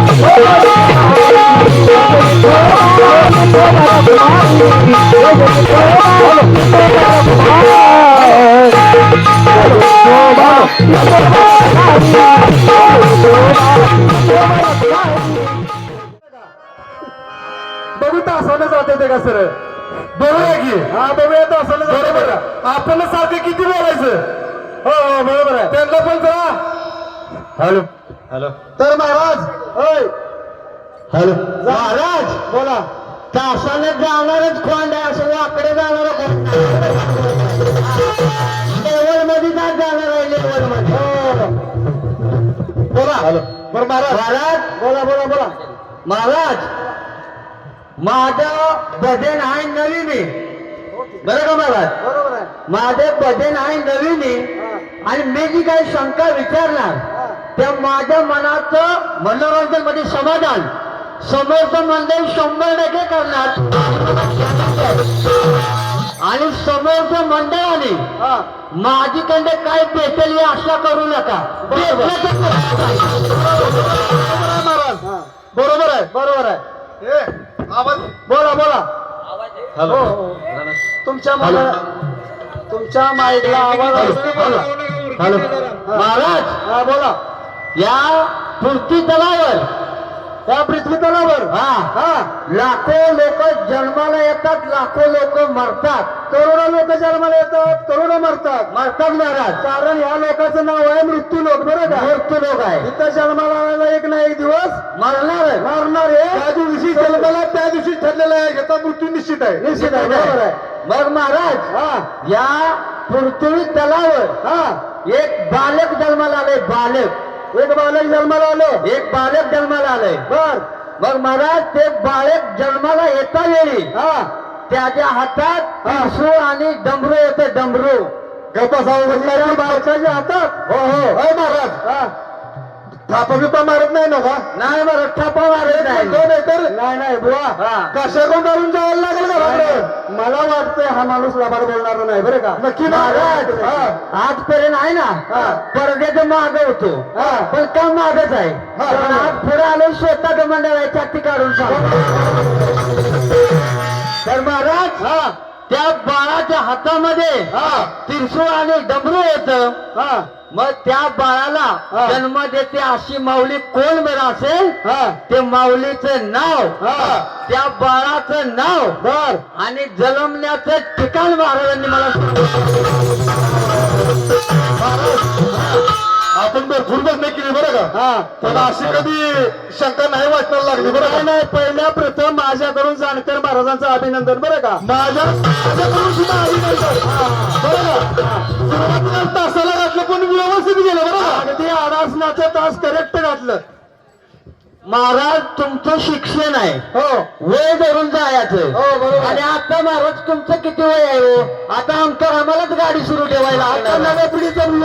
तासाने जाते ते का सर? बघूया की. हा बघूया तासाने जाते बघा आपण सारखे किती बोलायचं? हो हो बरोबर आहे. त्यांना पण जरा. हॅलो. हॅलो. तर महाराज होय हॅलो. महाराज बोला. तासाने जाणारच कोण आहे असं वाकडे जाणार लेवलमध्ये काय जाणार आहे लेवलमध्ये बोला. हॅलो. बरं महाराज. महाराज? बोला बोला बोला. महाराज माझं भजन आहे नवीन. बरं का महाराज? बरोबर आहे. माझं भजन आहे नवीन आणि मी जी काही शंका विचारणार त्या माझ्या मनाचं मनोरंजनमध्ये समाधान. समोरचं मंडळ शंभर टक्के करणार. आणि समोरच्या मंडळाने माझीकडे काय भेटेल ही आशा करू नका. बरोबर. आहे बरोबर आहे. बोला बोला. हॅलो. तुमच्या मला तुमच्या माईकला आवाज हॅलो. महाराज. हा बोला. या पृथ्वी तलावर या पृथ्वी तलावर. हा. हा. लाखो लोक जन्माला येतात लाखो लोक मरतात. करोडो लोक जन्माला येतात करोडो मरतात. मरतात महाराज. कारण या लोकांचं नाव आहे मृत्यू लोक बरं का? मृत्यू लोक आहे. इथं जन्माला आलेला एक ना एक दिवस मरणार आहे. मरणार आहे. त्या दिवशी जन्माला त्या दिवशी ठरलेला आहे. याचा मृत्यू निश्चित आहे. निश्चित आहे बरोबर आहे. मग महाराज हा. या पृथ्वी तलावर हा. एक बालक जन्माला आले बालक. एक बालक जन्माला आलं. एक बालक जन्माला आलंय. बर. मग महाराज ते बालक जन्माला येता वेळी हा. त्याच्या हातात पिसू आणि डमरू येते डमरू. गप्पा सांगू बालकाच्या हातात. हो हो. महाराज. थापा बिपा मारत नाही ना का? नाही मारत थापा मारत नाही. नाही नाही बुवा. कशा कोण करून जायला लागेल का? मला वाटतंय हा माणूस लबाड बोलणार नाही बरं का? नक्की महाराज आजपर्यंत आहे ना परदेचं माग होतो. पण काम मागच आहे? आज पुढे आलो स्वतः मंडळ छाती काढून तर महाराज त्या बाळाच्या हातामध्ये त्रिशूळ आणि डमरू येत. मग त्या बाळाला जन्म देते अशी माऊली कोण बरं असेल? ते माऊलीचं नाव. त्या बाळाचं नाव. बर. आणि जन्मण्याचं ठिकाण महाराजांनी मला आपण भरपूर बंद केली बरं का? पण अशी कधी शंका नाही वाटणार लागली बरं नाही पहिल्या प्रथम माझ्याकडून जानकर महाराजांचं अभिनंदन बरं का? माझ्या माझ्याकडून सुद्धा अभिनंदन. बरं का? सुरुवातीला तासाला घातलं पण व्यवस्थित गेलं बरं अगदी अडासनाचं तास करेक्ट घातलं. महाराज तुमचं शिक्षण आहे. हो. वय धरून जायचं. हो, बरोबर. आणि आता महाराज तुमचं किती वय आहे हो? आता आमचं आम्हालाच गाडी सुरू ठेवायला आता नव्या पिढीचं